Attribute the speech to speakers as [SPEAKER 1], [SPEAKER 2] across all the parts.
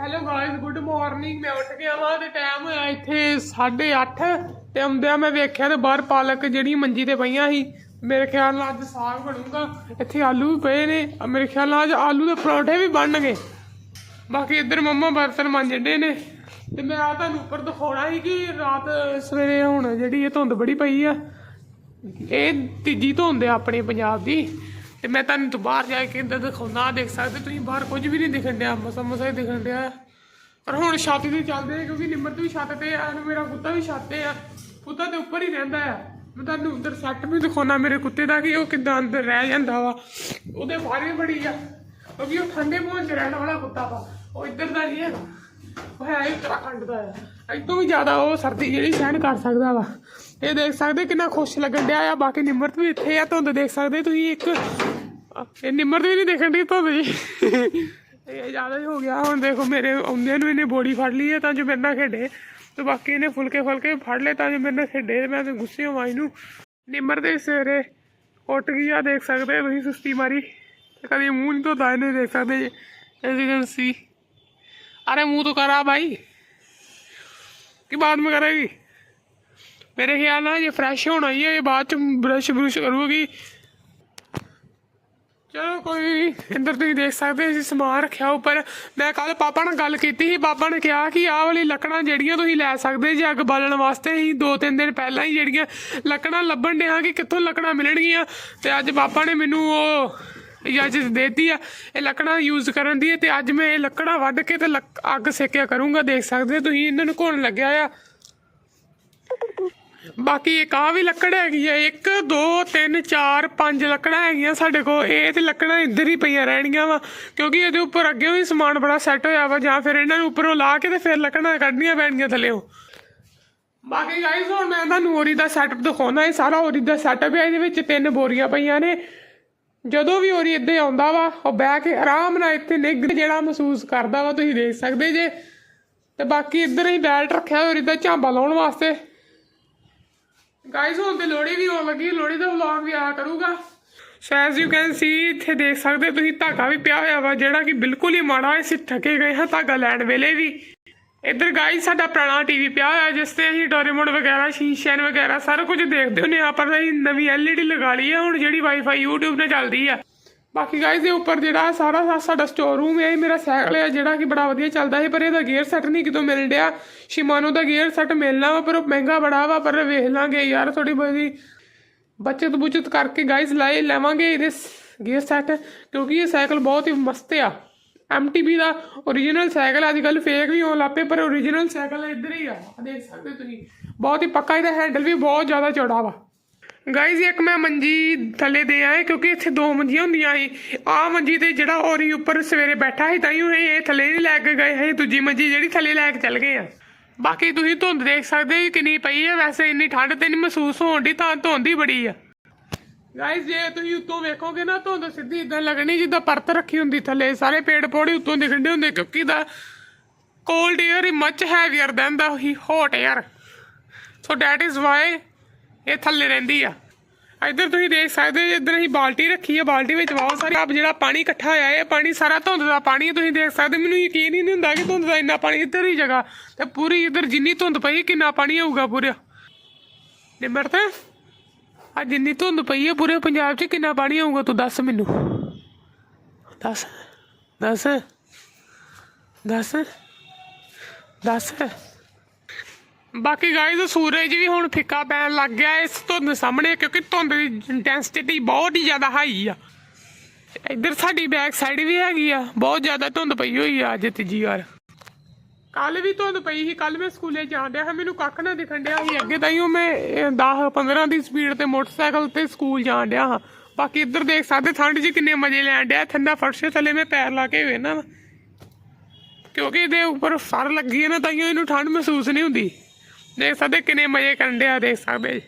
[SPEAKER 1] Hello guys good morning ਮੈਂ ਉੱਠ ਗਿਆ ਵਾਂ ਤੇ ਟਾਈਮ ਹੋਇਆ ਇੱਥੇ 8:30 ਤੇ ਆਉਂਦਿਆਂ ਮੈਂ ਵੇਖਿਆ ਤੇ ਬਾਹਰ ਪਾਲਕ ਜਿਹੜੀ ਮੰਜੀ ਤੇ ਪਈਆਂ ਸੀ, ਮੇਰੇ ਖਿਆਲ ਨਾਲ ਅੱਜ ਸਾਗ ਬਣੂਗਾ। ਇੱਥੇ ਆਲੂ ਵੀ ਪਏ ਨੇ, ਅਹ ਮੇਰੇ ਖਿਆਲ ਨਾਲ ਅੱਜ ਆਲੂ ਦੇ ਪਰੌਂਠੇ ਵੀ ਬਣਨਗੇ। ਬਾਕੀ ਇੱਧਰ ਮੰਮਾ ਬਰਤਨ ਮਾਂਜਦੇ ਨੇ। ਤੇ ਮੈਂ ਆ ਤੁਹਾਨੂੰ ਉੱਪਰ ਦਿਖਾਉਣਾ ਸੀ ਕਿ ਰਾਤ ਸਵੇਰੇ ਹੁਣ ਜਿਹੜੀ ਇਹ ਧੁੰਦ ਬੜੀ ਪਈ ਆ, ਇਹ ਤੀਜੀ ਧੁੰਦ ਆ ਆਪਣੇ ਪੰਜਾਬ ਦੀ। ਤੇ ਮੈਂ ਤੁਹਾਨੂੰ ਤੋਂ ਬਾਹਰ ਜਾ ਕੇ ਇੱਧਰ ਦਿਖਾਉਂਦਾ ਆਹ ਦੇਖ ਸਕਦੇ, ਤੁਸੀਂ ਬਾਹਰ ਕੁਝ ਵੀ ਨਹੀਂ ਦਿਖਣ ਡਿਆ ਮਸਾ ਮਸਾ ਹੀ ਦਿਖਣ ਡਿਆ। ਪਰ ਹੁਣ ਛੱਤ ਤੇ ਚੱਲਦੇ ਆ, ਕਿਉਂਕਿ ਨਿਮਰਤ ਵੀ ਛੱਤ ਤੇ ਆ, ਤੇ ਮੇਰਾ ਕੁੱਤਾ ਵੀ ਛੱਤ ਤੇ ਆ। ਕੁੱਤਾ ਤੇ ਉੱਪਰ ਹੀ ਰਹਿੰਦਾ ਆ। ਮੈਂ ਤੁਹਾਨੂੰ ਉਧਰ ਸੈੱਟ ਵੀ ਦਿਖਾਉਣਾ, ਮੇਰੇ ਕੁੱਤੇ ਦਾ ਕਿ ਉਹ ਕਿਦਾਂ ਅੰਦਰ ਰਹਿ ਜਾਂਦਾ ਵਾ। ਉਹਦੇ ਬਾਰੇ ਬੜੀ ਆ, ਕਿਉਂਕਿ ਉਹ ਠੰਡੇ ਮੌਸਮ 'ਚ ਰਹਿਣ ਵਾਲਾ ਕੁੱਤਾ ਵਾ। ਉਹ ਇੱਧਰ ਦਾ ਨਹੀਂ ਹੈ ਉਹ ਹੈ ਹੀ ਉੱਤਰਾਖੰਡ ਦਾ ਆ। ਇਹ ਵੀ ਜ਼ਿਆਦਾ ਉਹ ਸਰਦੀ ਜਿਹੜੀ ਸਹਿਣ ਕਰ ਸਕਦਾ ਵਾ। ਇਹ ਦੇਖ ਸਕਦੇ ਕਿੰਨਾ ਖੁਸ਼ ਲੱਗਣ ਡਿਆ ਆ, ਬਾਕੀ ਨਿਮਰਤ ਵੀ ਇੱਥੇ ਆ, ਧੁੰਦ ਦੇਖ ਸਕਦੇ ਤੁਸੀਂ ਇੱਕ। ਇਹ ਨਿਮਰਤ ਵੀ ਨਹੀਂ ਦੇਖਣ ਦੀ ਧੁੰਦ ਜੀ ਇਹ ਜ਼ਿਆਦਾ ਹੀ ਹੋ ਗਿਆ ਹੁਣ ਦੇਖੋ ਮੇਰੇ ਆਉਂਦਿਆਂ ਨੂੰ ਇਹਨੇ ਬੋਡੀ ਫੜ ਲਈ ਹੈ ਤਾਂ ਜੋ ਮੇਰੇ ਨਾਲ ਖੇਡੇ ਤੇ ਬਾਕੀ ਇਹਨੇ ਫੁਲਕੇ ਫੁਲਕੇ ਫੜ ਲਏ ਤਾਂ ਜੋ ਮੇਰੇ ਨਾਲ ਖੇਡੇ ਤੇ ਮੈਂ ਤੇ ਗੁੱਸੇ ਹੋਵਾਂ ਇਹਨੂੰ ਨਿਮਰ ਦੇ ਸਵੇਰੇ ਉੱਠ ਗਈ ਆ ਦੇਖ ਸਕਦੇ ਹੋ ਤੁਸੀਂ ਸੁਸਤੀ ਮਾਰੀ ਤੇ ਕਦੀ ਮੂੰਹ ਨਹੀਂ ਧੋਤਾ ਇਹਨੇ ਦੇਖ ਸਕਦੇ ਜੀ ਐਜ਼ ਯੂ ਕੈਨ ਸੀ अरे मुंह तो करा भाई कि बाद में करेगी मेरे ख्याल ना ये फ्रेश होना ही है ये बाद च ब्रश ब्रुश करूगी ਚਲੋ ਕੋਈ ਨੀ, ਇੱਧਰ ਤੁਸੀਂ ਦੇਖ ਸਕਦੇ ਸੀ ਸਮਾਨ ਰੱਖਿਆ ਉੱਪਰ। ਮੈਂ ਕੱਲ ਪਾਪਾ ਨਾਲ ਗੱਲ ਕੀਤੀ ਸੀ ਪਾਪਾ ਨੇ ਕਿਹਾ ਕਿ ਆਹ ਵਾਲੀ ਲੱਕੜਾਂ ਜਿਹੜੀਆਂ ਤੁਸੀਂ ਲੈ ਸਕਦੇ ਜੀ ਅੱਗ ਬਾਲਣ ਵਾਸਤੇ ਹੀ ਦੋ ਤਿੰਨ ਦਿਨ ਪਹਿਲਾਂ ਹੀ ਜਿਹੜੀਆਂ ਲੱਕੜਾਂ ਲੱਭਣ ਡਿਆ ਕਿ ਕਿੱਥੋਂ ਲੱਕੜਾਂ ਮਿਲਣਗੀਆਂ। ਤੇ ਅੱਜ ਪਾਪਾ ਨੇ ਮੈਨੂੰ ਉਹ ਇਜਾਜ਼ਤ ਦੇਤੀ ਆ ਇਹ ਲੱਕੜਾਂ ਯੂਜ਼ ਕਰਨ ਦੀ ਤੇ ਅੱਜ ਮੈਂ ਇਹ ਲੱਕੜਾਂ ਵੱਢ ਕੇ ਤੇ ਲੱਕ- ਅੱਗ ਸੇਕਿਆ ਕਰੂੰਗਾ ਦੇਖ ਸਕਦੇ ਤੁਸੀਂ ਇਹਨਾਂ ਨੂੰ ਘੁਣ ਲੱਗਿਆ ਆ। ਬਾਕੀ ਇੱਕ ਆ ਵੀ ਲੱਕੜ ਹੈਗੀ ਆ 1 2 3 4 5 ਲੱਕੜਾਂ ਹੈਗੀਆਂ ਸਾਡੇ ਕੋਲ। ਇਹ ਤੇ ਲੱਕੜਾਂ ਇੱਧਰ ਹੀ ਪਈਆਂ ਰਹਿਣਗੀਆਂ ਵਾ, ਕਿਉਂਕਿ ਇਹਦੇ ਉੱਪਰ ਅੱਗੇ ਵੀ ਸਮਾਨ ਬੜਾ ਸੈੱਟ ਹੋਇਆ ਵਾ, ਜਾਂ ਫਿਰ ਇਹਨਾਂ ਨੂੰ ਉੱਪਰੋਂ ਲਾ ਕੇ ਤੇ ਫਿਰ ਲੱਕੜਾਂ ਕੱਢਣੀਆਂ ਪੈਣਗੀਆਂ ਥੱਲੇੋਂ। ਬਾਕੀ ਗਾਇਸ ਹੁਣ ਮੈਂ ਤੁਹਾਨੂੰ ਓਰੀ ਦਾ ਸੈਟਅਪ ਦਿਖਾਉਣਾ, ਇਹ ਸਾਰਾ ਓਰੀ ਦਾ ਸੈਟਅਪ ਹੈ ਇਹਦੇ ਵਿੱਚ ਤਿੰਨ ਬੋਰੀਆਂ ਪਈਆਂ ਨੇ। ਜਦੋਂ ਵੀ ਓਰੀ ਇੱਦੇ ਆਉਂਦਾ ਵਾ, ਉਹ ਬਹਿ ਕੇ ਆਰਾਮ ਨਾਲ ਇੱਥੇ ਨਿੱਘ ਜਿਹੜਾ ਮਹਿਸੂਸ ਕਰਦਾ ਵਾ, ਤੁਸੀਂ ਦੇਖ ਸਕਦੇ ਜੇ। ਤੇ ਬਾਕੀ ਇੱਧਰ ਹੀ ਬੈਲਟ ਰੱਖਿਆ ਓਰੀ ਦਾ ਝਾਂਬਾ ਲਾਉਣ ਵਾਸਤੇ। ਗਾਇਸ ਹੁਣ ਤੇ ਲੋੜੀ ਵੀ ਆਉਣ ਲੱਗੀ ਲੋੜੀ ਦਾ ਵਲੌਗ ਵੀ ਆ ਕਰੂਗਾ। So as you can see ਇੱਥੇ ਦੇਖ ਸਕਦੇ ਤੁਸੀਂ, ਧਾਗਾ ਵੀ ਪਿਆ ਹੋਇਆ ਵਾ, ਜਿਹੜਾ ਕਿ ਬਿਲਕੁਲ ਹੀ ਮਾੜਾ ਹੈ, ਅਸੀਂ ਥੱਕੇ ਗਏ ਹਾਂ ਧਾਗਾ ਲੈਣ ਵੇਲੇ ਵੀ। ਇੱਧਰ ਗਾਇਸ ਸਾਡਾ ਪੁਰਾਣਾ ਟੀਵੀ ਪਿਆ ਹੋਇਆ, ਜਿਸ ਤੇ ਅਸੀਂ ਡੋਰੇਮੋਨ ਵਗੈਰਾ ਸ਼ੀਸ਼ੈਨ ਵਗੈਰਾ, ਸਾਰਾ ਕੁਝ ਦੇਖਦੇ ਹੁੰਦੇ ਹਾਂ ਪਰ ਅਸੀਂ ਨਵੀਂ ਐਲਈਡੀ ਲਗਾ ਲਈ ਹੈ ਹੁਣ ਜਿਹੜੀ ਵਾਈਫਾਈ YouTube ਨਾਲ ਚੱਲਦੀ ਆ। ਬਾਕੀ ਗਾਇਸ ਇਹ ਉੱਪਰ ਜਿਹੜਾ ਸਾਰਾ ਸਾਡਾ ਸਟੋਰ ਰੂਮ ਹੈ, ਇਹ ਮੇਰਾ ਸਾਈਕਲ ਹੈ, ਜਿਹੜਾ ਕਿ ਬੜਾ ਵਧੀਆ ਚੱਲਦਾ ਹੈ ਪਰ ਇਹਦਾ ਗੇਅਰ ਸੈੱਟ ਨਹੀਂ ਕਿਤੋਂ ਮਿਲ ਡਿਆ ਸ਼ਿਮਾਨੋ ਦਾ ਗੇਅਰ ਸੈੱਟ ਮਿਲਣਾ ਵਾ, ਪਰ ਉਹ ਮਹਿੰਗਾ ਬੜਾ ਵਾ, ਪਰ ਵੇਖ ਲਾਂਗੇ ਯਾਰ ਥੋੜੀ ਬਹੁਤੀ ਬਚਤ ਬੁਚਤ ਕਰਕੇ ਗਾਇਸ ਲਾਏ ਲੈਵਾਂਗੇ ਇਹਦੇ ਗੇਅਰ ਸੈੱਟ ਕਿਉਂਕਿ ਇਹ ਸਾਈਕਲ ਬਹੁਤ ਹੀ ਮਸਤ ਆ। MTB ਦਾ origignal ਸਾਈਕਲ ਅੱਜ ਕੱਲ ਫੇਕ ਵੀ ਹੋਣ ਲੱਪੇ ਪਰ origignal ਸਾਈਕਲ ਇੱਧਰ ਹੀ ਆ ਦੇਖ ਸਕਦੇ ਤੁਸੀਂ। ਬਹੁਤ ਹੀ ਪੱਕਾ ਇਹਦਾ ਹੈਂਡਲ ਵੀ ਬਹੁਤ ਜ਼ਿਆਦਾ ਚੌੜਾ ਵਾ। ਗਾਇਜ਼, ਇੱਕ ਮੈਂ ਮੰਜੀ ਥੱਲੇ ਦੇ ਆਏ ਕਿਉਂਕਿ ਇੱਥੇ ਦੋ ਮੰਜੀਆਂ ਹੁੰਦੀਆਂ ਸੀ। ਆਹ ਮੰਜੀ ਤੇ ਜਿਹੜਾ ਔਰੀ ਉੱਪਰ ਸਵੇਰੇ ਬੈਠਾ ਸੀ, ਤਾਂ ਹੀ ਇਹ ਥੱਲੇ ਨਹੀਂ ਲੈ ਕੇ ਗਏ ਹੈ ਦੂਜੀ ਮੰਜੀ ਜਿਹੜੀ ਥੱਲੇ ਲੈ ਕੇ ਚੱਲ ਗਏ ਆ। ਬਾਕੀ ਤੁਸੀਂ ਧੁੰਦ ਦੇਖ ਸਕਦੇ ਹੋ ਕਿੰਨੀ ਪਈ ਹੈ ਵੈਸੇ ਇੰਨੀ ਠੰਡ ਤੇ ਨਹੀਂ ਮਹਿਸੂਸ ਹੋਣ ਦੀ ਤਾਂ ਧੁੰਦ ਹੀ ਬੜੀ ਆ। ਗਾਇਜ਼, ਜੇ ਤੁਸੀਂ ਉੱਤੋਂ ਵੇਖੋਗੇ ਨਾ, ਧੁੰਦ ਸਿੱਧੀ ਇਦਾਂ ਲੱਗਣੀ ਜਿੱਦਾਂ ਪਰਤ ਰੱਖੀ ਹੁੰਦੀ ਥੱਲੇ। ਸਾਰੇ ਪੇੜ ਪੌੜੇ ਉੱਤੋਂ ਦਿਖਣਦੇ ਹੁੰਦੇ, ਕਿਉਂਕਿ the cold air is much heavier than the he hot air so that is why ਇਹ ਥੱਲੇ ਰਹਿੰਦੀ ਆ। ਇੱਧਰ ਤੁਸੀਂ ਦੇਖ ਸਕਦੇ ਹੋ, ਇੱਧਰ ਅਸੀਂ ਬਾਲਟੀ ਰੱਖੀ ਹੈ ਬਾਲਟੀ ਵਿੱਚ ਬਹੁਤ ਸਾਰੇ ਆਪ ਜਿਹੜਾ ਪਾਣੀ ਇਕੱਠਾ ਹੋਇਆ ਹੈ ਪਾਣੀ ਸਾਰਾ ਧੁੰਦ ਦਾ ਪਾਣੀ ਤੁਸੀਂ ਦੇਖ ਸਕਦੇ ਮੈਨੂੰ ਯਕੀਨ ਹੀ ਨਹੀਂ ਹੁੰਦਾ ਕਿ ਧੁੰਦ ਦਾ ਇੰਨਾ ਪਾਣੀ ਇੱਧਰ ਹੀ ਜਗ੍ਹਾ, ਤੇ ਪੂਰੀ ਇੱਧਰ ਜਿੰਨੀ ਧੁੰਦ ਪਈ, ਕਿੰਨਾ ਪਾਣੀ ਹੋਊਗਾ ਪੂਰਾ। ਨਿਮਰਤ ਆ ਜਿੰਨੀ ਧੁੰਦ ਪਈ ਹੈ ਪੂਰੇ ਪੰਜਾਬ 'ਚ, ਕਿੰਨਾ ਪਾਣੀ ਹੋਊਗਾ ਤੂੰ ਦੱਸ ਮੈਨੂੰ। ਦੱਸ ਦੱਸ ਦੱਸ ਦੱਸ। ਬਾਕੀ ਗਾਇਜ਼ ਸੂਰਜ ਵੀ ਹੁਣ ਫਿੱਕਾ ਪੈਣ ਲੱਗ ਗਿਆ ਇਸ ਧੁੰਦ ਸਾਹਮਣੇ, ਕਿਉਂਕਿ ਧੁੰਦ ਦੀ ਇੰਟੈਂਸਿਟੀ ਬਹੁਤ ਹੀ ਜ਼ਿਆਦਾ ਹਾਈ ਆ। ਇੱਧਰ ਸਾਡੀ ਬੈਕ ਸਾਈਡ ਵੀ ਹੈਗੀ ਆ, ਬਹੁਤ ਜ਼ਿਆਦਾ ਧੁੰਦ ਪਈ ਹੋਈ ਆ ਅੱਜ ਤੀਜੀ ਵਾਰ ਕੱਲ ਵੀ ਧੁੰਦ ਪਈ ਸੀ ਕੱਲ ਮੈਂ ਸਕੂਲੇ ਜਾਣ ਡਿਆ ਹਾਂ ਮੈਨੂੰ ਕੱਖ ਨਾ ਦਿਖਣ ਡਿਆ ਸੀ। ਅੱਗੇ ਤਾਂ ਹੀ ਉਹ ਮੈਂ 10 15 ਦੀ ਸਪੀਡ ਤੇ ਮੋਟਰਸਾਈਕਲ ਤੇ ਸਕੂਲ ਜਾਣ ਡਿਆ ਹਾਂ। ਬਾਕੀ ਇੱਧਰ ਦੇਖ ਸਕਦੇ, ਠੰਡ 'ਚ ਕਿੰਨੇ ਮਜ਼ੇ ਲੈਣ ਡਿਆ ਠੰਡਾ ਫਰਸ਼ ਥੱਲੇ ਮੈਂ ਪੈਰ ਲਾ ਕੇ ਵੇਖਣਾ ਵਾ। ਕਿਉਂਕਿ ਇਹਦੇ ਉੱਪਰ ਫਰ ਲੱਗੀ ਹੈ ਨਾ ਤਾਂ ਇਹਨੂੰ ਠੰਡ ਮਹਿਸੂਸ ਨਹੀਂ ਹੁੰਦੀ। ਦੇਖ ਸਕਦੇ ਕਿੰਨੇ ਮਜ਼ੇ ਕਰਨ ਡਿਆ, ਦੇਖ ਸਕਦੇ। ਜੀ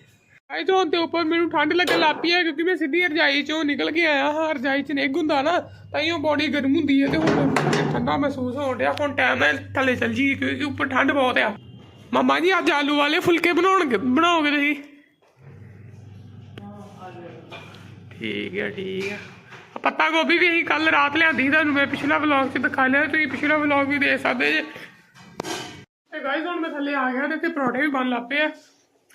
[SPEAKER 1] ਆਈ ਤੋਂ ਤੇ ਉੱਪਰ ਮੈਨੂੰ ਠੰਡ ਲੱਗਣ ਲੱਗ ਪਈ ਹੈ ਕਿਉਂਕਿ ਮੈਂ ਸਿੱਧੀ ਰਜਾਈ ਚੋਂ ਨਿਕਲ ਕੇ ਆਇਆ ਹਾਂ, ਰਜਾਈ ਚ ਨਿੱਘ ਹੁੰਦਾ ਨਾ, ਤਾਂ ਹੀ ਉਹ ਬੋਡੀ ਗਰਮ ਹੁੰਦੀ ਹੈ ਤੇ ਹੁਣ ਠੰਡਾ ਮਹਿਸੂਸ ਹੋਣ ਡਿਆ। ਹੁਣ ਟਾਈਮ ਹੈ ਥੱਲੇ ਚੱਲ ਜੀ ਕਿਉਂਕਿ ਉੱਪਰ ਠੰਡ ਬਹੁਤ ਆ। ਮਮਾ ਜੀ, ਅੱਜ ਆਲੂ ਵਾਲੇ ਫੁਲਕੇ ਬਣਾਉਣਗੇ, ਬਣਾਓਗੇ ਤੁਸੀਂ? ਠੀਕ ਹੈ ਠੀਕ ਹੈ ਪੱਤਾ ਗੋਭੀ ਵੀ ਅਸੀਂ ਕੱਲ ਰਾਤ ਲਿਆਂਦੀ ਸੀ ਤੁਹਾਨੂੰ, ਮੈਂ ਪਿਛਲਾ ਵਲੌਗ 'ਚ ਦਿਖਾ ਲਿਆ, ਤੁਸੀਂ ਪਿਛਲਾ ਵਲੌਗ ਵੀ ਦੇਖ ਸਕਦੇ ਜੇ। ਤੇ ਗਾਇਸ ਹੁਣ ਮੈਂ ਥੱਲੇ ਆ ਗਿਆ ਤੇ ਇੱਥੇ ਪਰੌਂਠੇ ਵੀ ਬਣ ਲੱਗ ਆ।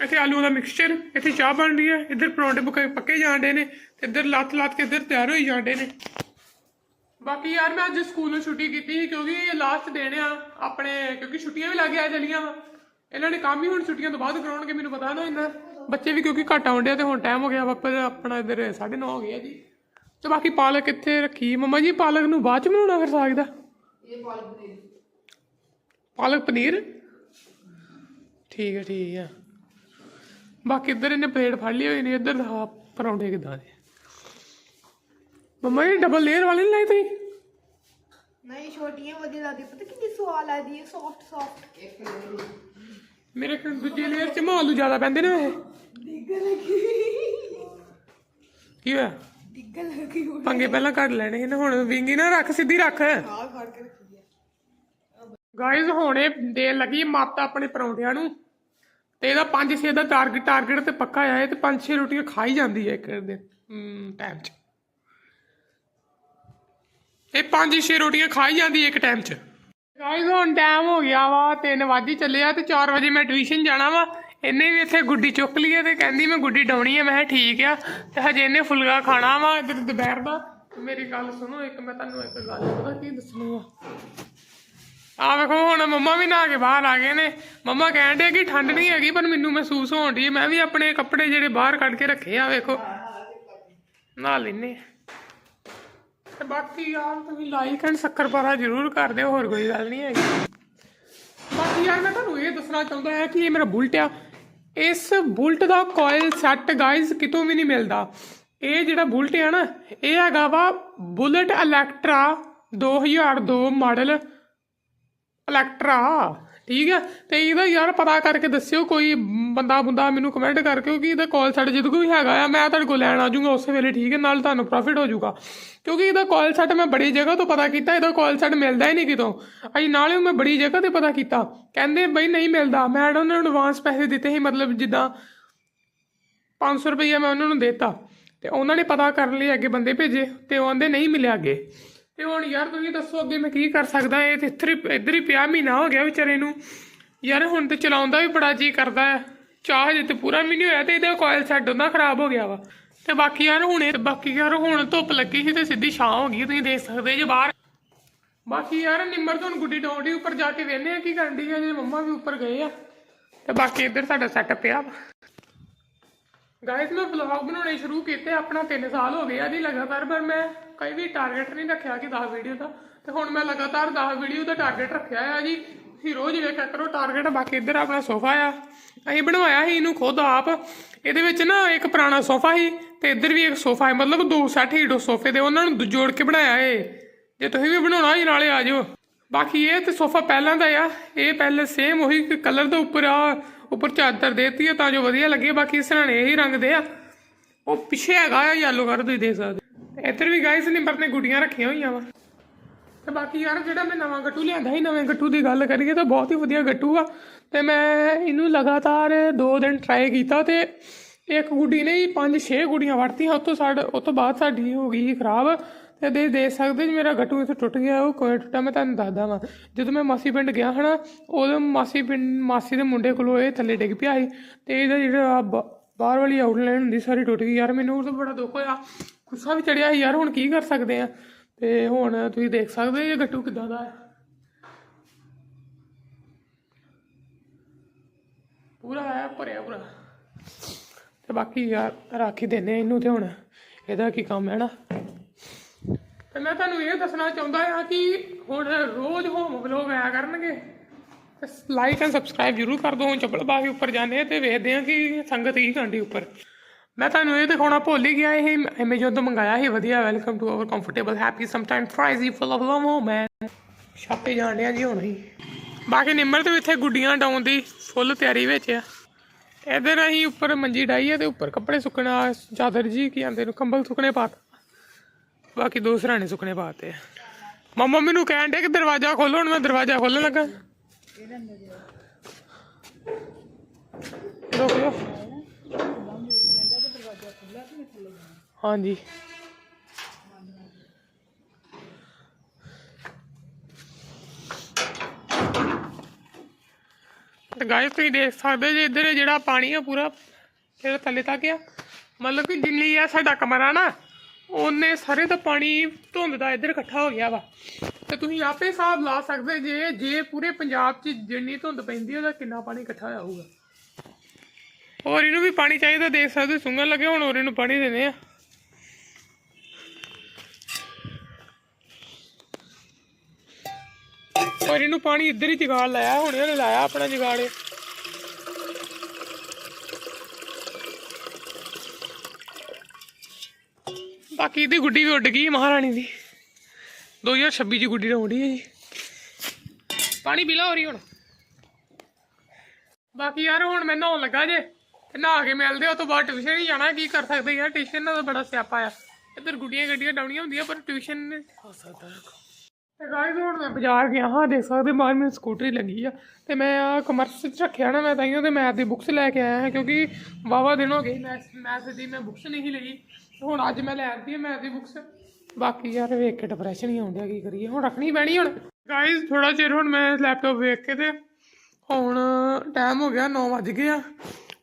[SPEAKER 1] ਇੱਥੇ ਆਲੂ ਦਾ ਮਿਕਸਚਰ ਇੱਥੇ ਚਾਹ ਬਣ ਰਹੀ ਹੈ। ਇੱਧਰ ਪਰੌਂਠੇ ਪੱਕੇ ਜਾਂਦੇ ਨੇ ਤੇ ਇੱਧਰ ਲੱਤ ਲੱਤ ਕੇ ਇੱਧਰ ਤਿਆਰ ਹੋਈ ਜਾਂਦੇ ਨੇ। ਬਾਕੀ ਯਾਰ, ਮੈਂ ਅੱਜ ਸਕੂਲੋਂ ਛੁੱਟੀ ਕੀਤੀ ਸੀ ਕਿਉਂਕਿ ਇਹ ਲਾਸਟ ਦਿਨ ਆ, ਆਪਣੇ, ਕਿਉਂਕਿ ਛੁੱਟੀਆਂ ਵੀ ਲੱਗ ਆ ਚਲੀਆਂ ਵਾ। ਇਹਨਾਂ ਨੇ ਕੰਮ ਹੀ ਹੁਣ ਛੁੱਟੀਆਂ ਤੋਂ ਬਾਅਦ ਕਰਾਉਣਗੇ, ਮੈਨੂੰ ਪਤਾ ਨਾ ਇੰਨਾ ਬੱਚੇ ਵੀ ਕਿਉਂਕਿ ਘੱਟ ਆਉਂਦੇ ਆ ਤੇ ਹੁਣ ਟਾਈਮ ਹੋ ਗਿਆ ਵਾਪਸ, ਆਪਣਾ ਇੱਧਰ 9:30 ਹੋ ਗਿਆ ਜੀ। ਤੇ ਬਾਕੀ ਪਾਲਕ ਇੱਥੇ ਰੱਖੀ। ਮੰਮਾ ਜੀ, ਪਾਲਕ ਨੂੰ ਬਾਅਦ ਚ ਬਣਾਉਣਾ ਫਿਰ ਸਾਗ ਦਾ?
[SPEAKER 2] ਇਹ ਪਾਲਕ ਪਨੀਰ।
[SPEAKER 1] ਪਾਲਕ ਪਨੀਰ? ਠੀਕ ਹੈ ਠੀਕ ਹੈ। ਬਾਕੀ ਇੱਧਰ ਇਹਨੇ ਪਲੇਟ ਫੜ ਲਈ ਹੋਈ ਨੇ ਇੱਧਰ ਦਿਖਾ ਪਰੌਂਠੇ ਕਿਦਾਂ ਦੇ ਮੰਮਾ ਇਹ ਡਬਲ ਲੇਅਰ ਵਾਲੇ ਨਹੀਂ ਲਾਏ ਤੁਸੀਂ?
[SPEAKER 2] ਨਹੀਂ ਛੋਟੀਆਂ ਵਧੀਆ ਲੱਗਦੀ ਪਤਾ ਕਿੰਨੀ ਸਵਾਦ ਲੱਗਦੀ ਹੈ ਸੌਫਟ ਸੌਫਟ
[SPEAKER 1] ਮੇਰੇ ਕੋਲ ਦੂਜੇ ਲੇਅਰ ਚ ਮਾਲੂ ਜ਼ਿਆਦਾ ਪੈਂਦੇ ਨੇ ਇਹ
[SPEAKER 2] ਡਿੱਗ ਲੱਗੀ।
[SPEAKER 1] ਕੀ ਹੋਇਆ?
[SPEAKER 2] ਡਿੱਗ ਲੱਗੀ। ਉਹ
[SPEAKER 1] ਪੰਗੇ ਪਹਿਲਾਂ ਕੱਢ ਲੈਣੇ ਸੀ ਨਾ ਹੁਣ ਵਿੰਗੀ ਨਾ ਰੱਖ ਸਿੱਧੀ ਰੱਖ।
[SPEAKER 2] ਆ ਫੜ ਕੇ
[SPEAKER 1] ਗਾਇਜ਼ ਹੁਣੇ ਦੇਣ ਲੱਗੀ ਮਾਤਾ ਆਪਣੇ ਪਰੌਂਠਿਆਂ ਨੂੰ। ਤੇ ਇਹਦਾ 5-6 ਦਾ ਟਾਰਗੇਟ ਟਾਰਗੇਟ ਤੇ ਪੱਕਾ ਆ ਇਹ ਤੇ 5-6 ਰੋਟੀਆਂ ਖਾਈ ਜਾਂਦੀ ਹੈ ਇੱਕ ਦਿਨ ਟਾਈਮ 'ਚ। ਇਹ 5-6 ਰੋਟੀਆਂ ਖਾਈ ਜਾਂਦੀ ਹੈ ਇੱਕ ਟਾਈਮ 'ਚ। ਗਾਇਜ਼ ਹੁਣ ਟਾਈਮ ਹੋ ਗਿਆ ਵਾ 3 ਵਜੇ ਚੱਲਿਆ ਤੇ 4 ਵਜੇ ਮੈਂ ਟਿਊਸ਼ਨ ਜਾਣਾ ਵਾ। ਇਹਨੇ ਵੀ ਇੱਥੇ ਗੁੱਡੀ ਚੁੱਕ ਲਈ ਤੇ ਕਹਿੰਦੀ ਮੈਂ ਗੁੱਡੀ ਡਾਉਣੀ ਹੈ, ਮੈਂ ਕਿਹਾ ਠੀਕ ਆ। ਤੇ ਹਜੇ ਇਹਨੇ ਫੁਲਕਾ ਖਾਣਾ ਵਾ ਇੱਧਰ ਦੁਪਹਿਰ ਦਾ। ਮੇਰੀ ਗੱਲ ਸੁਣੋ, ਇੱਕ ਮੈਂ ਤੁਹਾਨੂੰ ਇੱਕ ਗੱਲ ਪਤਾ ਕੀ ਦੱਸਣੀ ਆ। ਆ ਵੇਖੋ, ਹੁਣ ਮੰਮਾ ਵੀ ਨਹਾ ਕੇ ਬਾਹਰ ਆ ਗਏ ਨੇ। ਮੰਮਾ ਕਹਿਣ ਡੇ ਕਿ ਠੰਡ ਨਹੀਂ ਹੈਗੀ, ਪਰ ਮੈਨੂੰ ਮਹਿਸੂਸ ਹੋਣ ਦੀ ਮੈਂ ਵੀ ਆਪਣੇ ਕੱਪੜੇ ਜਿਹੜੇ ਬਾਹਰ ਕੱਢ ਕੇ ਰੱਖੇ ਆ ਵੇਖੋ। ਨਹਾ ਲੈਨੇ ਤੇ ਬਾਕੀ ਯਾਰ, ਤੁਸੀਂ ਲਾਈਕ ਐਂਡ ਸ਼ੱਕਰ ਪਾਰਾ ਜ਼ਰੂਰ ਕਰ ਦਿਓ, ਹੋਰ ਕੋਈ ਗੱਲ ਨਹੀਂ ਹੈਗੀ। ਬਾਕੀ ਯਾਰ, ਮੈਂ ਤੁਹਾਨੂੰ ਇਹ ਦੱਸਣਾ ਚਾਹੁੰਦਾ ਹਾਂ ਕਿ ਇਹ ਮੇਰਾ ਬੁਲਟ ਆ। ਇਸ ਬੁਲਟ ਦਾ ਕੋਇਲ ਸੈੱਟ ਗਾਇਜ਼ ਕਿਤੋਂ ਵੀ ਨਹੀਂ ਮਿਲਦਾ। ਇਹ ਜਿਹੜਾ ਬੁਲਟ ਆ ਨਾ, ਇਹ ਹੈਗਾ ਵਾ ਬੁਲਟ ਇਲੈਕਟਰਾ 2002 ਮਾਡਲ ਇਲੈਕਟਰਾ ਠੀਕ ਹੈ ਤੇ ਇਹਦਾ ਯਾਰ ਪਤਾ ਕਰਕੇ ਦੱਸਿਓ, ਕੋਈ ਬੰਦਾ ਬੰਦਾ ਮੈਨੂੰ ਕਮੈਂਟ ਕਰਕੇ ਕਿ ਇਹਦਾ ਕਾਲ ਸੈਟ ਜਦੋਂ ਕੋਈ ਹੈਗਾ ਆ, ਮੈਂ ਤੁਹਾਡੇ ਕੋਲ ਲੈਣ ਆ ਜਾਊਂਗਾ ਉਸੇ ਵੇਲੇ, ਠੀਕ ਹੈ ਨਾਲ ਤੁਹਾਨੂੰ ਪ੍ਰੋਫਿਟ ਹੋ ਜਾਊਗਾ। ਕਿਉਂਕਿ ਇਹਦਾ ਕਾਲ ਸੈਟ ਮੈਂ ਬੜੀ ਜਗ੍ਹਾ ਤੋਂ ਪਤਾ ਕੀਤਾ, ਇਹਦਾ ਕਾਲ ਸੈਟ ਮਿਲਦਾ ਹੀ ਨਹੀਂ ਕਿਤੋਂ। ਅਜੀ ਨਾਲੇ ਮੈਂ ਬੜੀ ਜਗ੍ਹਾ ਤੇ ਪਤਾ ਕੀਤਾ। ਕਹਿੰਦੇ ਬਈ ਨਹੀਂ ਮਿਲਦਾ। ਮੈਂ ਉਹਨਾਂ ਨੂੰ ਐਡਵਾਂਸ ਪੈਸੇ ਦਿੱਤੇ ਸੀ, ਮਤਲਬ ਜਿੱਦਾਂ 500 ਰੁਪਈਆ ਮੈਂ ਉਹਨਾਂ ਨੂੰ ਦੇਤਾ। ਤੇ ਉਹਨਾਂ ਨੇ ਪਤਾ ਕਰਨ ਲਈ ਅੱਗੇ ਬੰਦੇ ਭੇਜੇ, ਤੇ ਉਹ ਆਂਦੇ ਨਹੀਂ ਮਿਲਿਆ ਅੱਗੇ। ਤੇ ਹੁਣ ਯਾਰ ਤੁਸੀਂ ਦੱਸੋ ਅੱਗੇ ਮੈਂ ਕੀ ਕਰ ਸਕਦਾ? ਇਹ ਤੇ ਇੱਧਰ ਹੀ ਇੱਧਰ ਹੀ ਪਿਆ, ਮਹੀਨਾ ਹੋ ਗਿਆ ਵਿਚਾਰੇ ਨੂੰ। ਯਾਰ ਹੁਣ ਤੇ ਚਲਾਉਂਦਾ ਵੀ ਬੜਾ ਜੀ ਕਰਦਾ ਹੈ। ਚਾਹ ਜੇ ਤੇ ਪੂਰਾ ਵੀ ਨਹੀਂ ਹੋਇਆ ਤੇ ਇਹਦਾ ਕੋਇਲ ਸੈੱਟ ਉਹਦਾ ਖਰਾਬ ਹੋ ਗਿਆ ਵਾ। ਤੇ ਬਾਕੀ ਯਾਰ ਹੁਣ ਬਾਕੀ ਯਾਰ ਹੁਣ ਧੁੱਪ ਲੱਗੀ ਸੀ ਤੇ ਸਿੱਧੀ ਛਾਂ ਹੋ ਗਈ, ਤੁਸੀਂ ਦੇਖ ਸਕਦੇ ਜੇ ਬਾਹਰ। ਬਾਕੀ ਯਾਰ ਨਿੰਮਰ ਤੋਂ ਗੁੱਡੀ ਡੌਂਡੀ ਉੱਪਰ ਜਾ ਕੇ ਵੇਖਨੇ ਆ ਕੀ ਕਰਨ ਦੀ ਜੇ ਮੰਮਾ ਵੀ ਉੱਪਰ ਗਏ ਆ। ਤੇ ਬਾਕੀ ਇੱਧਰ ਸਾਡਾ ਸੈਟਅਪ ਪਿਆ ਵਾ ਗਾਇਸ ਮੈਂ ਵਲੌਗ ਬਣਾਉਣੇ ਸ਼ੁਰੂ ਕੀਤੇ, ਆਪਣਾ 3 ਸਾਲ ਹੋ ਗਏ ਆ ਜੀ ਲਗਾਤਾਰ, ਪਰ ਮੈਂ ਕੋਈ ਵੀ ਟਾਰਗੇਟ ਨਹੀਂ ਰੱਖਿਆ ਕਿ 10 ਵੀਡੀਓ ਦਾ। ਤੇ ਹੁਣ ਮੈਂ ਲਗਾਤਾਰ 10 ਵੀਡੀਓ ਦਾ ਟਾਰਗੇਟ ਰੱਖਿਆ ਆ ਜੀ। ਤੁਸੀਂ ਰੋਜ਼ ਵੇਖਿਆ ਕਰੋ ਟਾਰਗੇਟ ਬਾਕੀ ਇੱਧਰ ਆਪਣਾ ਸੋਫਾ ਆ। ਅਸੀਂ ਬਣਵਾਇਆ ਸੀ ਇਹਨੂੰ ਖੁਦ ਆਪ। ਇਹਦੇ ਵਿੱਚ ਨਾ ਇੱਕ ਪੁਰਾਣਾ ਸੋਫਾ ਸੀ ਤੇ ਇੱਧਰ ਵੀ ਇੱਕ ਸੋਫਾ ਹੈ, ਮਤਲਬ ਦੋ ਸੈੱਟ ਹੀ ਦੋ ਸੋਫੇ ਦੇ, ਉਹਨਾਂ ਨੂੰ ਜੋੜ ਕੇ ਬਣਾਇਆ ਏ ਜੇ ਤੁਸੀਂ ਵੀ ਬਣਾਉਣਾ ਜੀ ਨਾਲੇ ਆ ਜਾਓ। ਬਾਕੀ ਇਹ ਤੇ ਸੋਫਾ ਪਹਿਲਾਂ ਦਾ ਆ, ਇਹ ਪਹਿਲੇ ਸੇਮ ਉਹੀ ਕਲਰ ਦੇ ਉੱਪਰ ਆ, ਉੱਪਰ ਚਾਦਰ ਦੇਤੀ ਆ ਤਾਂ ਜੋ ਵਧੀਆ ਲੱਗੇ, ਬਾਕੀ ਸਰਾਣੇ ਇਹੀ ਰੰਗ ਦੇ ਆ। ਉਹ ਪਿੱਛੇ ਹੈਗਾ ਆ ਯੈਲੋ ਕਰ ਤੁਸੀਂ ਦੇਖ ਸਕਦੇ ਤੇ ਇੱਧਰ ਵੀ ਗਾਇਸ ਨਿੰਬਰ ਨੇ ਗੁੱਡੀਆਂ ਰੱਖੀਆਂ ਹੋਈਆਂ ਵਾ। ਤੇ ਬਾਕੀ ਯਾਰ ਜਿਹੜਾ ਮੈਂ ਨਵਾਂ ਗੱਟੂ ਲਿਆਂਦਾ ਸੀ, ਨਵੇਂ ਗੱਟੂ ਦੀ ਗੱਲ ਕਰੀਏ ਤਾਂ ਬਹੁਤ ਹੀ ਵਧੀਆ ਗੱਟੂ ਆ। ਤੇ ਮੈਂ ਇਹਨੂੰ ਲਗਾਤਾਰ 2 ਦਿਨ ਟਰਾਈ ਕੀਤਾ ਤੇ ਇੱਕ ਗੁੱਡੀ ਨੇ ਹੀ 5-6 ਗੁੱਡੀਆਂ ਵੜਤੀਆਂ ਉਸ ਤੋਂ ਸਾਡ ਉਸ ਤੋਂ ਬਾਅਦ ਸਾਡੀ ਹੋ ਗਈ ਸੀ ਖਰਾਬ ਤੇ ਦੇ ਦੇਖ ਸਕਦੇ ਜੀ, ਮੇਰਾ ਗੱਟੂ ਇੱਥੇ ਟੁੱਟ ਗਿਆ, ਉਹ ਕੋਈ ਟੁੱਟਾ, ਮੈਂ ਤੁਹਾਨੂੰ ਦੱਸਦਾ ਵਾਂ। ਜਦੋਂ ਮੈਂ ਮਾਸੀ ਪਿੰਡ ਗਿਆ ਹਨਾ, ਉਦੋਂ ਮਾਸੀ ਪਿੰਡ, ਮਾਸੀ ਦੇ ਮੁੰਡੇ ਕੋਲੋਂ ਇਹ ਥੱਲੇ ਡਿੱਗ ਪਿਆ ਸੀ ਤੇ ਇਹਦਾ ਜਿਹੜਾ ਬਾਹਰ ਵਾਲੀ ਆਊਟਲਾਈਨ ਹੁੰਦੀ ਸਾਰੀ ਟੁੱਟ ਗਈ। ਯਾਰ ਮੈਨੂੰ ਉਹ ਤੋਂ ਬੜਾ ਦੁੱਖ ਹੋਇਆ, ਗੁੱਸਾ ਵੀ ਚੜਿਆ ਸੀ, ਯਾਰ ਹੁਣ ਕੀ ਕਰ ਸਕਦੇ ਆ? ਤੇ ਹੁਣ ਤੁਸੀਂ ਦੇਖ ਸਕਦੇ ਇਹ ਗੱਟੂ ਕਿੱਦਾਂ ਦਾ ਹੈ। ਪੂਰਾ ਹੈ, ਭਰਿਆ ਪੂਰਾ ਤੇ ਬਾਕੀ ਯਾਰ ਰੱਖ ਹੀ ਦਿੰਦੇ ਇਹਨੂੰ ਤੇ ਹੁਣ। ਇਹਦਾ ਕੀ ਕੰਮ ਹੈ ਨਾ? ਤੇ ਮੈਂ ਤੁਹਾਨੂੰ ਇਹ ਦੱਸਣਾ ਚਾਹੁੰਦਾ ਹਾਂ ਕਿ ਹੁਣ ਰੋਜ਼ ਹੋਮ ਵਲੋਗ ਆਇਆ ਕਰਨਗੇ। ਲਾਈਕ ਐਂਡ ਸਬਸਕ੍ਰਾਈਬ ਜਰੂਰ ਕਰ ਦਿਓ, ਹੁਣ ਚੱਪਲ ਪਾ ਕੇ ਉੱਪਰ ਜਾਂਦੇ ਆ ਤੇ ਵੇਖਦੇ ਆ ਕਿ ਸੰਗਤ ਕੀ ਕਾਂਡੀ ਉੱਪਰ। ਮੈਂ ਤੁਹਾਨੂੰ ਇਹ ਦਿਖਾਉਣਾ ਭੁੱਲ ਹੀ ਗਿਆ, ਇਹ ਐਮਾਜ਼ਨ ਤੋਂ ਮੰਗਾਇਆ ਸੀ, ਵਧੀਆ welcome to our comfortable happy some time ਫਰਾਈਜ਼ੀ full of love oh man ਛਾਪੇ ਜਾਣ ਡਿਆ ਜੀ ਹੁਣ ਹੀ ਬਾਕੀ ਨਿੰਮਰ ਤੇ ਇੱਥੇ ਗੁੱਡੀਆਂ ਡਾਉਣ ਦੀ ਫੁੱਲ ਤਿਆਰੀ ਵਿੱਚ ਆ। ਇਧਰ ਅਸੀਂ ਉੱਪਰ ਮੰਜੀ ਡਾਈ ਆ ਤੇ ਉੱਪਰ ਕੱਪੜੇ ਸੁੱਕਣਾ ਚਾਦਰ ਜੀ ਕੀ ਆਂਦੇ ਨੂੰ, ਕੰਬਲ ਸੁੱਕਣੇ ਪਾਤਾ ਬਾਕੀ ਦੋ ਸਰਾਣੇ ਸੁੱਕਣੇ ਪਾਤੇ ਮੰਮਾ ਮੈਨੂੰ ਕਹਿਣ ਡੇ ਕਿ ਦਰਵਾਜ਼ਾ ਖੋਲੋ, ਹੁਣ ਮੈਂ ਦਰਵਾਜ਼ਾ ਖੋਲਣ ਲੱਗਾ। ਰੁਕ ਲਓ ਹਾਂਜੀ। ਤੇ ਗਾਇਸ ਤੁਸੀਂ ਦੇਖ ਸਕਦੇ ਜੇ ਇੱਧਰ ਜਿਹੜਾ ਪਾਣੀ ਆ ਪੂਰਾ ਜਿਹੜਾ ਥੱਲੇ ਤੱਕ ਆ। ਮਤਲਬ ਕਿ ਜਿੰਨੀ ਆ ਸਾਡਾ ਕਮਰਾ ਨਾ, ਉਹਨੇ ਸਾਰੇ ਦਾ ਪਾਣੀ ਧੁੰਦ ਦਾ ਇੱਧਰ ਇਕੱਠਾ ਹੋ ਗਿਆ ਵਾ। ਤੇ ਤੁਸੀਂ ਆਪੇ ਹਿਸਾਬ ਲਾ ਸਕਦੇ ਜੇ ਜੇ ਪੂਰੇ ਪੰਜਾਬ 'ਚ ਜਿੰਨੀ ਧੁੰਦ ਪੈਂਦੀ ਉਹਦਾ ਕਿੰਨਾ ਪਾਣੀ ਇਕੱਠਾ ਹੋਇਆ ਹੋਊਗਾ। ਔਰ ਇਹਨੂੰ ਵੀ ਪਾਣੀ ਚਾਹੀਦਾ, ਦੇਖ ਸਕਦੇ ਸੁੰਗਣ ਲੱਗੇ, ਹੁਣ ਹੋਰ ਇਹਨੂੰ ਪਾਣੀ ਦੇਣੇ ਆ। ਪਰ ਇਹਨੂੰ ਪਾਣੀ ਇੱਧਰ ਹੀ ਜਗਾੜ ਲਾਇਆ, ਹੁਣ ਇਹਨੇ ਲਾਇਆ ਆਪਣਾ ਜਗਾੜੇ ਬਾਕੀ ਇਹਦੀ ਗੁੱਡੀ ਵੀ ਉੱਡ ਗਈ ਮਹਾਰਾਣੀ ਦੀ। 2026 ਚ ਗੁੱਡੀ ਰੋਂਡੀ ਹੈ ਜੀ। ਪਾਣੀ ਬਿਲਾ ਹੋ ਰਹੀ ਹੁਣ। ਬਾਕੀ ਯਾਰ ਹੁਣ ਮੈਂ ਨਹਾਉਣ ਲੱਗਾ ਜੇ, ਤੇ ਨਹਾ ਕੇ ਮਿਲਦੇ ਉਹ ਤੋਂ ਬਾਅਦ ਟਿਊਸ਼ਨ ਹੀ ਜਾਣਾ, ਕੀ ਕਰ ਸਕਦੇ ਯਾਰ ਟਿਊਸ਼ਨ ਨਾਲ ਬੜਾ ਸਿਆਪਾ ਆ। ਇੱਧਰ ਗੁੱਡੀਆਂ ਗੱਡੀਆਂ ਡਾਉਣੀਆਂ ਹੁੰਦੀਆਂ, ਪਰ ਟਿਊਸ਼ਨ ਹੋ ਸਕਦਾ ਤੇ ਗਾਇਸ ਹੁਣ ਮੈਂ ਬਾਜ਼ਾਰ ਗਿਆ ਹਾਂ, ਦੇਖ ਸਕਦੇ ਬਾਹਰ ਮੈਨੂੰ ਸਕੂਟਰੀ ਲੱਗੀ ਆ। ਤੇ ਮੈਂ ਆ ਕਮਰਸ ਚ ਰੱਖਿਆ ਨਾ, ਮੈਂ ਤਾਈਓ ਤੇ ਮੈਥ ਦੀ ਬੁੱਕਸ ਲੈ ਕੇ ਆਇਆ ਹਾਂ, ਕਿਉਂਕਿ ਵਾਵਾ ਦਿਨ ਹੋ ਗਏ ਮੈਥ ਦੀ ਮੈਂ ਬੁੱਕਸ ਨਹੀਂ ਲਈ। ਹੁਣ ਅੱਜ ਮੈਂ ਲੈ ਆਂਦੀ ਹੈ ਮੈਥ ਦੀ ਬੁੱਕਸ ਬਾਕੀ ਯਾਰ ਵੇਖ ਕੇ ਡਿਪਰੈਸ਼ਨ ਹੀ ਆਉਂਦਿਆ, ਕੀ ਕਰੀਏ? ਹੁਣ ਰੱਖਣੀ ਪੈਣੀ ਹੁਣ। ਗਾਇਸ ਥੋੜਾ ਚਿਰ ਹੁਣ ਮੈਂ ਲੈਪਟਾਪ ਵੇਖ ਕੇ ਤੇ ਹੁਣ ਟਾਈਮ ਹੋ ਗਿਆ 9 ਵੱਜ ਗਏ ਆ।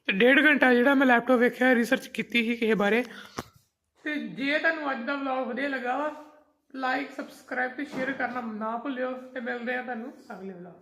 [SPEAKER 1] ਤੇ ਡੇਢ ਘੰਟਾ ਜਿਹੜਾ ਮੈਂ ਲੈਪਟਾਪ ਵੇਖਿਆ ਰਿਸਰਚ ਕੀਤੀ ਸੀ ਕਿਸੇ ਬਾਰੇ। ਤੇ ਜੇ ਤੁਹਾਨੂੰ ਅੱਜ ਦਾ ਵਲੌਗ ਵਧੀਆ ਲੱਗਾ ਵਾ ਲਾਈਕ ਸਬਸਕ੍ਰਾਈਬ ਤੇ ਸ਼ੇਅਰ ਕਰਨਾ ਨਾ ਭੁੱਲਿਓ ਤੇ ਮਿਲਦੇ ਆ ਤੁਹਾਨੂੰ ਅਗਲੇ ਵਲੌਗ